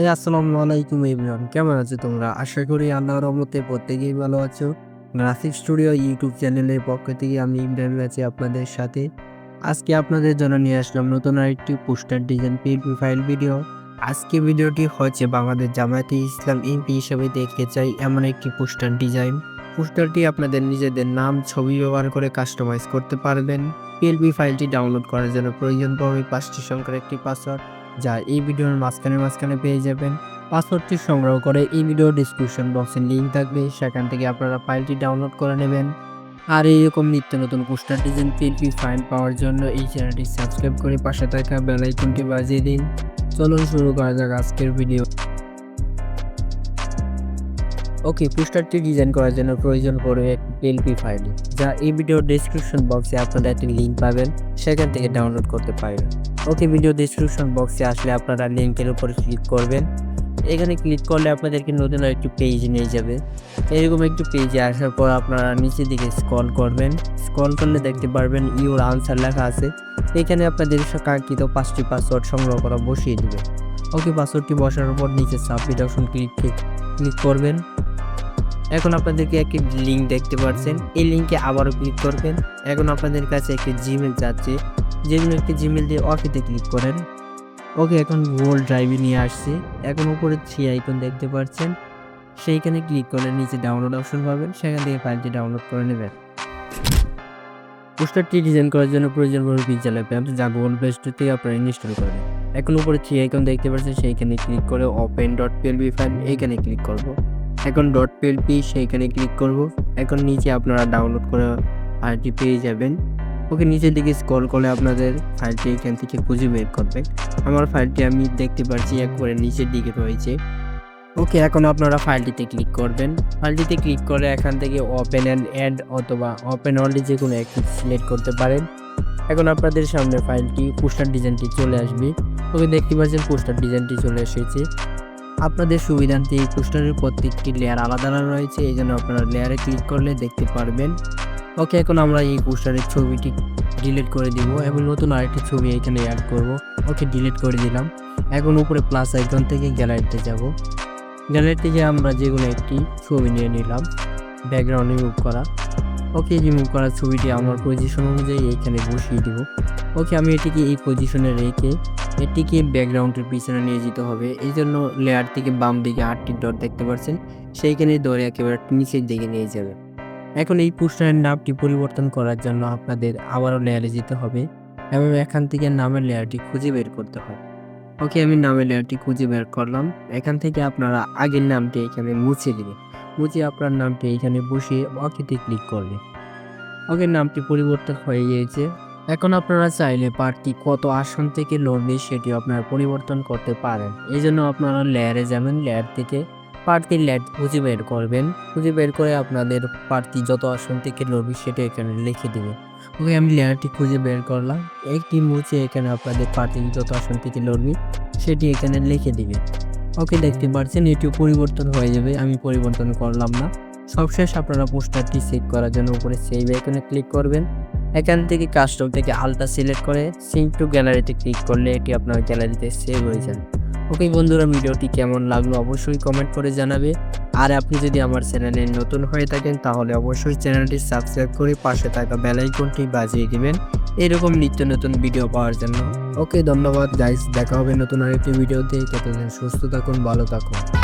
এই, আসসালামু আলাইকুম এভরিওয়ান। কেমন আছো তোমরা? আশা করি আল্লাহর রহমতে প্রত্যেকেই ভালো আছো। গ্রাফিক স্টুডিও ইউটিউব চ্যানেলের পক্ষ থেকে আমি ইমরান আছি আপনাদের সাথে। আজকে আপনাদের জন্য নিয়ে আসলাম নতুন আরেকটি poster design PLP file video আজকে ভিডিওটি হচ্ছে বাংলাদেশ জামায়াতে ইসলাম এমপি হিসেবে দেখতে চাই এমন একটি পোস্টার ডিজাইন। পোস্টারটি আপনাদের নিজেদের নাম, ছবি ব্যবহার করে কাস্টমাইজ করতে পারবেন। পিএলপি ফাইলটি ডাউনলোড করার জন্য প্রয়োজন পড়বে পাঁচটি সংখ্যার একটি পাসওয়ার্ড যা এই ভিডিওর মাঝখানে মাঝখানে পেয়ে যাবেন। পাসওয়ার্ডটি সংগ্রহ করে এই ভিডিও ডিসক্রিপশন বক্সে লিঙ্ক থাকবে, সেখান থেকে আপনারা ফাইলটি ডাউনলোড করে নেবেন। আর এইরকম নিত্য নতুন পোস্টার ডিজাইন পিএলপি ফাইল পাওয়ার জন্য এই চ্যানেলটি সাবস্ক্রাইব করে পাশে থাকা বেল আইকনটি বাজিয়ে দিন। চলুন শুরু করা যাক আজকের ভিডিও ওকে পোস্টারটি ডিজাইন করার জন্য প্রয়োজন পড়বে পিএলপি ফাইল যা এই ভিডিও ডিসক্রিপশন বক্সে আপনারা একটি লিঙ্ক পাবেন, সেখান থেকে ডাউনলোড করতে পারবেন। ওকে ভিডিও ডিসক্রিপশন বক্সে আসলে আপনারা লিঙ্কের উপরে ক্লিক করবেন। এখানে ক্লিক করলে আপনাদেরকে নতুন একটি পেজ নিয়ে যাবে। এরকম একটি পেজে আসার পর আপনারা নিচের দিকে স্ক্রল করবেন। স্ক্রল করলে দেখতে পারবেন ইউর আনসার লেখা আছে। এখানে আপনাদের কাঙ্ক্ষিত পাঁচটি পাসওয়ার্ড সংগ্রহ করা বসিয়ে দেবে। ওকে পাসওয়ার্ডটি বসানোর পর নিচে সাবমিট অপশন ক্লিক ক্লিক করবেন। এখন আপনাদেরকে একটি লিঙ্ক দেখতে পাচ্ছেন। এই লিঙ্কে আবারও ক্লিক করবেন। এখন আপনাদের কাছে একটি জিমেল যাচ্ছে। যে কোনো একটি জিমেল দিয়ে অফিতে ক্লিক করেন। ওকে এখন গুগল ড্রাইভে নিয়ে আসছি। এখন উপরে থ্রি আইকন দেখতে পাচ্ছেন। সেইখানে ক্লিক করে নিচে ডাউনলোড অপশন পাবেন। সেখান থেকে ফাইলটি ডাউনলোড করে নেবেন। পোস্টারটি ডিজাইন করার জন্য প্রয়োজন পড়বে পিকচার অ্যাপ যা গুগল প্লে স্টোর থেকে আপনারা ইনস্টল করেন এখন উপরে থ্রি আইকন দেখতে পাচ্ছেন। সেইখানে ক্লিক করে ওপেন ডট পিএলবি ফাইল এইখানে ক্লিক করব। এখন ডট পিএলপি সেইখানে ক্লিক করব। এখন নিচে আপনারা ডাউনলোড করে ফাইলটি পেয়ে যাবেন। ওকে নিচের দিকে স্ক্রল করলে আপনাদের ফাইলটি এখান থেকে খুঁজে বের করবে। আমার ফাইলটি আমি দেখতে পাচ্ছি একবারে নিচের দিকে রয়েছে। ওকে, এখন আপনারা ফাইলটিতে ক্লিক করবেন। ফাইলটিতে ক্লিক করে এখান থেকে ওপেন অ্যান্ড অ্যাড অথবা ওপেন অনলি যে কোনো একটি সিলেক্ট করতে পারেন। এখন আপনাদের সামনে ফাইলটি পোস্টার ডিজাইনটি চলে আসবে। ওকে, দেখতে পাচ্ছেন পোস্টার ডিজাইনটি চলে এসেছে। আপনাদের সুবিধান্তে এই পোস্টারের প্রত্যেকটি লেয়ার আলাদা আলাদা রয়েছে, এই জন্য আপনারা লেয়ারে ক্লিক করলে দেখতে পারবেন। ওকে এখন আমরা এই পোস্টারের ছবিটি ডিলিট করে দিব এবং নতুন আরেকটি ছবি এখানে অ্যাড করব। ওকে ডিলিট করে দিলাম। এখন উপরে প্লাস আইকন থেকে গ্যালারিতে যাব। গ্যালারিতে গিয়ে আমরা যে কোনো একটি ছবি নিয়ে নিলাম ব্যাকগ্রাউন্ড রিমুভ করা। ওকে রিমুভ করা ছবিটি আমার পজিশন অনুযায়ী এখানে বসিয়ে দিব। ওকে আমি এটিকে এই পজিশনে রেখে এটিকে ব্যাকগ্রাউন্ডের পিছনে নিয়ে যেতে হবে। এই জন্য লেয়ার থেকে বাম দিকে আটটি ডট দেখতে পাচ্ছেন। সেইখানে ধরে একেবারে নিচের দিকে নিয়ে যাবে। এখন এই পোস্টারের নামটি পরিবর্তন করার জন্য আপনাদের আবারও লেয়ারে যেতে হবে এবং এখান থেকে নামের লেয়ারটি খুঁজে বের করতে হবে। ওকে আমি নামের লেয়ারটি খুঁজে বের করলাম। এখান থেকে আপনারা আগের নামটি এখানে মুছে দিবেন মুছে আপনার নামটি এখানে বসিয়ে ওকেতে ক্লিক করবেন ওকে নামটি পরিবর্তন হয়ে গিয়েছে। এখন আপনারা চাইলে প্রার্থী কত আসন থেকে লড়বে সেটি আপনারা পরিবর্তন করতে পারেন। এই জন্য আপনারা লেয়ারে যাবেন লেয়ার থেকে প্রার্থীর লেয়ার খুঁজে বের করবেন। খুঁজে বের করে আপনাদের প্রার্থী যত আসন থেকে লড়বে সেটা এখানে লিখে দেবে ওকে, আমি লেয়ারটি খুঁজে বের করলাম। একটি মুছে এখানে আপনাদের প্রার্থী যত আসন থেকে লড়বে সেটি এখানে লিখে দিবে ওকে, দেখতে পাচ্ছেন, এটিও পরিবর্তন হয়ে যাবে। আমি পরিবর্তন করলাম না। সবশেষ আপনারা পোস্টারটি সেভ করার জন্য উপরে সেভ আইকনে ক্লিক করবেন। এখান থেকে কাস্টম থেকে আলটা সিলেক্ট করে সিঙ্ক টু গ্যালারিতে ক্লিক করলে এটি আপনার গ্যালারিতে সেভ হয়ে যাবে। ওকে বন্ধুরা, ভিডিওটি কেমন লাগল অবশ্যই কমেন্ট করে জানাবে। আর আপনি যদি আমার চ্যানেলে নতুন হয়ে থাকেন, তাহলে অবশ্যই চ্যানেলটি সাবস্ক্রাইব করে পাশে থাকা বেল আইকনটি বাজিয়ে দিবেন। এরকম নিত্য নতুন ভিডিও পাওয়ার জন্য। ওকে ধন্যবাদ গাইস দেখা হবে নতুন আরেকটি ভিডিওতে ততদিন সুস্থ থাকুন, ভালো থাকুন।